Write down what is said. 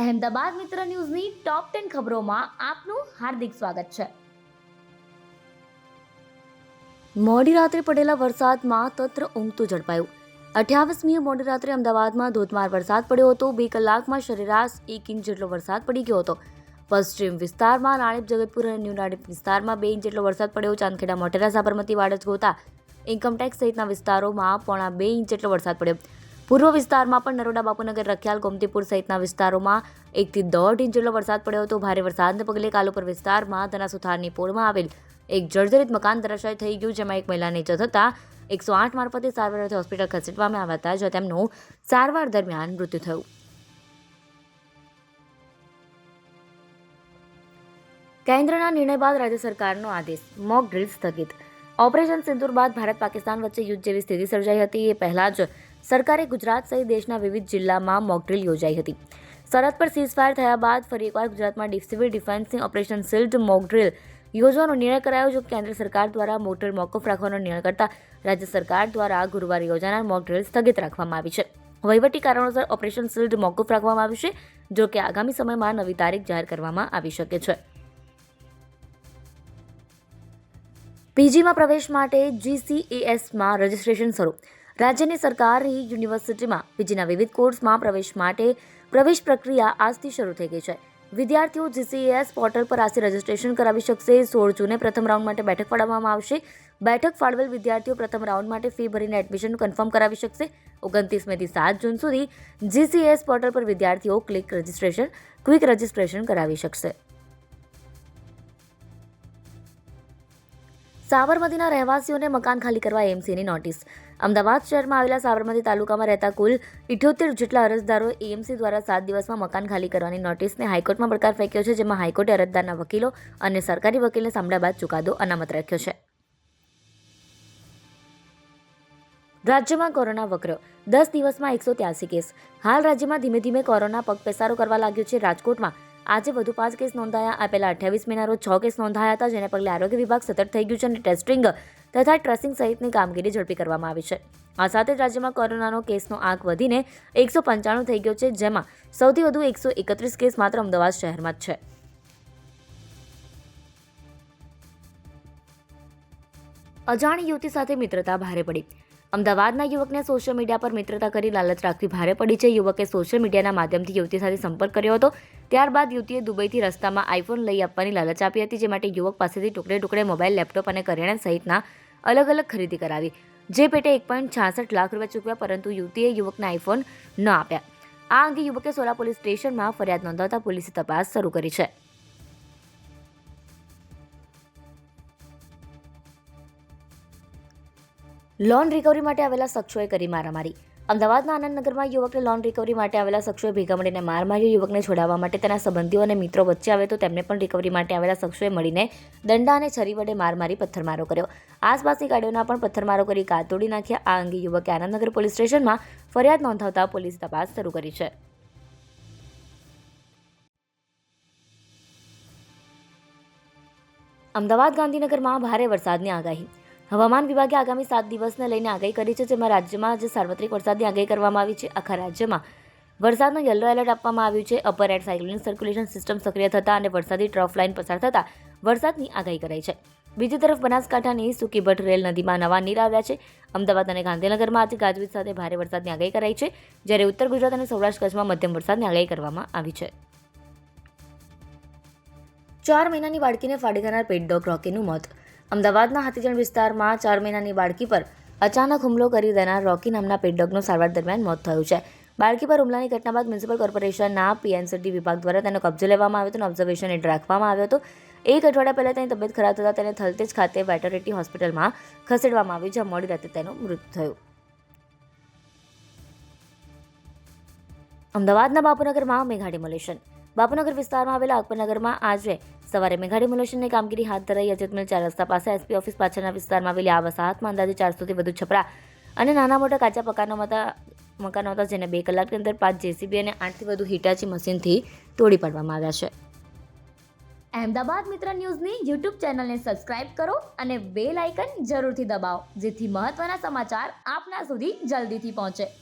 અહેમદાબાદ મિત્ર ન્યૂઝની top ten ખબરોમાં આપનું હાર્દિક સ્વાગત છે. મોડી રાત્રે પડેલા વરસાદમાં તંત્ર ઊંઘતું ઝડપાયું. અઠ્યાવીસમીએ મોડી રાત્રે અમદાવાદમાં ધોધમાર વરસાદ પડ્યો હતો. બે કલાકમાં સરેરાશ એક ઇંચ જેટલો વરસાદ પડી ગયો હતો. પશ્ચિમ વિસ્તારમાં નાણેપ જગતપુર અને ન્યૂ નાણેપ વિસ્તારમાં બે ઇંચ જેટલો વરસાદ પડ્યો. ચાંદખેડા મોટેરા સાબરમતી વાડજ ગોતા ઇન્કમટેક્સ સહિતના વિસ્તારોમાં પોણા બે ઇંચ જેટલો વરસાદ પડ્યો. પૂર્વ વિસ્તારમાં પણ નરોડા બાપુનગર, રખિયાલ, ગોમતીપુર સહિતના વિસ્તારોમાં એકથી દોઢ ઇંચ જેટલો વરસાદ પડ્યો હતો. ભારે વરસાદને પગલે કાલુપુર વિસ્તારમાં ધનાસુથારની પોળમાં આવેલ એક જર્જરિત મકાન ધરાશાય થઈ ગયું, જેમાં એક મહિલાને ઇજા થતાં એકસો આઠ મારફતે સારવાર હોસ્પિટલ ખસેડવામાં આવ્યા હતા, જ્યાં તેમનું સારવાર દરમિયાન મૃત્યુ થયું. કેન્દ્રના નિર્ણય બાદ રાજ્ય સરકારનો આદેશ, મોક ડ્રીલ સ્થગિત. ઓપરેશન સિંદુર બાદ ભારત પાકિસ્તાન વચ્ચે યુદ્ધ જેવી સ્થિતિ સર્જાઈ હતી. એ પહેલા જ સરકારે ગુજરાત સહિત દેશના વિવિધ જિલ્લામાં મોકડ્રીલ યોજાઈ હતી. સરહદ પર સીઝફાયર થયા બાદ ફરી એકવાર ગુજરાતમાં સિવિલ ડિફેન્સની ઓપરેશન સિલ્ડ મોકડ્રીલ યોજવાનો નિર્ણય કરાયો, જો કેન્દ્ર સરકાર દ્વારા મોકડ્રીલ મોકૂફ રાખવાનો નિર્ણય કરતા રાજ્ય સરકાર દ્વારા ગુરુવારે યોજાનાર મોકડ્રીલ સ્થગિત રાખવામાં આવી છે. વહીવટી કારણોસર ઓપરેશન સિલ્ડ મોકૂફ રાખવામાં આવ્યું છે, જો કે આગામી સમયમાં નવી તારીખ જાહેર કરવામાં આવી શકે છે. પીજીમાં પ્રવેશ માટે જીસીએએસમાં રજિસ્ટ્રેશન શરૂ. રાજ્યની સરકારી યુનિવર્સિટીમાં પીજીના વિવિધ કોર્સમાં પ્રવેશ માટે પ્રવેશ પ્રક્રિયા આજથી શરૂ થઈ ગઈ છે. વિદ્યાર્થીઓ જીસીએસ પોર્ટલ પર આજથી રજિસ્ટ્રેશન કરાવી શકશે. સોળ જૂને પ્રથમ રાઉન્ડ માટે બેઠક ફાળવવામાં આવશે. બેઠક ફાળવેલ વિદ્યાર્થીઓ પ્રથમ રાઉન્ડ માટે ફી ભરીને એડમિશન કન્ફર્મ કરાવી શકશે. ઓગણત્રીસ મેથી સાત જૂન સુધી જીસીએસ પોર્ટલ પર વિદ્યાર્થીઓ ક્લિક રજિસ્ટ્રેશન, ક્વિક રજિસ્ટ્રેશન કરાવી શકશે. સાબરમતીના રહેવાસીઓને મકાન ખાલી કરવા એમસીની નોટિસ. અમદાવાદ શહેરમાં આવેલા સાબરમતી તાલુકામાં રહેતા કુલ ઇઠ્યોતેર જેટલા અરજદારો એએમસી દ્વારા સાત દિવસમાં મકાન ખાલી કરવાની નોટિસને હાઈકોર્ટમાં પડકાર ફેંક્યો છે, જેમાં હાઈકોર્ટે અરજદારના વકીલો અને સરકારી વકીલને સાંભળ્યા બાદ ચુકાદો અનામત રાખ્યો છે. રાજ્યમાં કોરોના વકરો. દસ દિવસમાં એકસો ત્યાસી કેસ. હાલ રાજ્યમાં ધીમે ધીમે કોરોના પગપેસારો કરવા લાગ્યો છે. રાજકોટમાં આજે વધુ પાંચ કેસ નોંધાયા. આ પહેલાં અઠ્યાવીસ મેના રોજ છ કેસ નોંધાયા હતા, જેને પગલે આરોગ્ય વિભાગ સતત થઈ ગયું છે અને ટેસ્ટિંગ તથા ટ્રેસિંગ સહિતની કામગીરી ઝડપી કરવામાં આવી છે. આ સાથે જ રાજ્યમાં કોરોનાનો કેસનો આંક વધીને એકસો પંચાણું થઈ ગયો છે, જેમાં સૌથી વધુ એકસો એકત્રીસ કેસ માત્ર અમદાવાદ શહેરમાં જ છે. અજાણી યુવતી સાથે મિત્રતા ભારે પડી. અમદાવાદના યુવકને સોશિયલ મીડિયા પર મિત્રતા કરી લાલચ રાખવી ભારે પડી છે. યુવકે સોશિયલ મીડિયાના માધ્યમથી યુવતી સાથે સંપર્ક કર્યો હતો. ત્યારબાદ યુવતીએ દુબઈથી રસ્તામાં આઈફોન લઈ આપવાની લાલચ આપી હતી, જે માટે યુવક પાસેથી ટુકડે ટુકડે મોબાઈલ લેપટોપ અને કરિયાણા સહિતના અલગ અલગ ખરીદી કરાવી. જે પેટે એક પોઈન્ટ છાસઠ લાખ રૂપિયા ચૂકવ્યા, પરંતુ યુવતીએ યુવકને આઈફોન ન આપ્યા. આ અંગે યુવકે સોલા પોલીસ સ્ટેશનમાં ફરિયાદ નોંધાવતા પોલીસે તપાસ શરૂ કરી છે. લોન રિકવરી માટે આવેલા શખ્સોએ કરી મારામારી. અમદાવાદના આનંદનગરમાં યુવકને લોન રિકવરી માટે આવેલા શખ્સોએ ભેગા મળીને માર માર્યો. યુવકને છોડાવવા માટે તેના સંબંધીઓ અને મિત્રો વચ્ચે આવે તો તેમને પણ રિકવરી માટે આવેલા શખ્સોએ મળીને દંડા અને છરી વડે માર મારી પથ્થરમારો કર્યો. આસપાસની ગાડીઓના પણ પથ્થરમારો કરી કાર તોડી નાખ્યા. આ અંગે યુવકે આનંદનગર પોલીસ સ્ટેશનમાં ફરિયાદ નોંધાવતા પોલીસ તપાસ શરૂ કરી છે. અમદાવાદ ગાંધીનગરમાં ભારે વરસાદની આગાહી. હવામાન વિભાગે આગામી સાત દિવસને લઈને આગાહી કરી છે, જેમાં રાજ્યમાં જે સાર્વત્રિક વરસાદની આગાહી કરવામાં આવી છે. આખા રાજ્યમાં વરસાદનું યલો એલર્ટ આપવામાં આવ્યું છે. Upper air cyclonic circulation system સક્રિય થતાં અને વરસાદી ટ્રફ લાઇન પસાર થતાં વરસાદની આગાહી કરાઈ છે. બીજી તરફ બનાસકાંઠાની સુકીભટ રેલ નદીમાં નવા નીર આવ્યા છે. અમદાવાદ અને ગાંધીનગરમાં આજે ગાજવીજ સાથે ભારે વરસાદની આગાહી કરાઈ છે. જ્યારે ઉત્તર ગુજરાત અને સૌરાષ્ટ્ર કચ્છમાં મધ્યમ વરસાદની આગાહી કરવામાં આવી છે. ચાર મહિનાની બાળકીને ફાડી કરનાર પેટ ડોગ રોકીનું મોત અમદાવાદના હાથીજણ વિસ્તારમાં ચાર મહિનાની બાળકી પર અચાનક હુમલો કરી દેનાર રોકી નામના પેટડોગનું સારવાર દરમિયાન મોત થયું છે. બાળકી પર હુમલાની ઘટના બાદ મ્યુનિસિપલ કોર્પોરેશનના પીએનસીટી વિભાગ દ્વારા તેનો કબજો લેવામાં આવ્યો હતો અને ઓબ્ઝર્વેશન હેઠળ રાખવામાં આવ્યો હતો. એક અઠવાડિયા પહેલાં તેની તબિયત ખરાબ થતાં તેને થલતેજ ખાતે વેટરિટી હોસ્પિટલમાં ખસેડવામાં આવ્યું, જ્યાં મોડી રાતે તેનું મૃત્યુ થયું. અમદાવાદના બાપુનગરમાં મેઘા ડિમોલેશન બાપુનગર વિસ્તારમાં આવેલા અકબરનગરમાં આજે સવારે મેઘા ડિમોલેશનની કામગીરી હાથ ધરાઈ અજત મિલ ચાર રસ્તા પાસે એસપી ઓફિસ પાછળના વિસ્તારમાં આવેલી આ વસાહતમાં અંદાજે ચારસોથી વધુ છપરા અને નાના મોટા કાચા પકાનો હતા, મકાનો હતા જેને બે કલાકની અંદર પાંચ જેસીબી અને આઠથી વધુ હિટાચી મશીનથી તોડી પાડવામાં આવ્યા છે. અહેમદાબાદ મિત્ર ન્યૂઝની યુટ્યુબ ચેનલને સબસ્ક્રાઇબ કરો અને બેલ આઇકન જરૂરથી દબાવો, જેથી મહત્ત્વના સમાચાર આપના સુધી જલ્દીથી પહોંચે.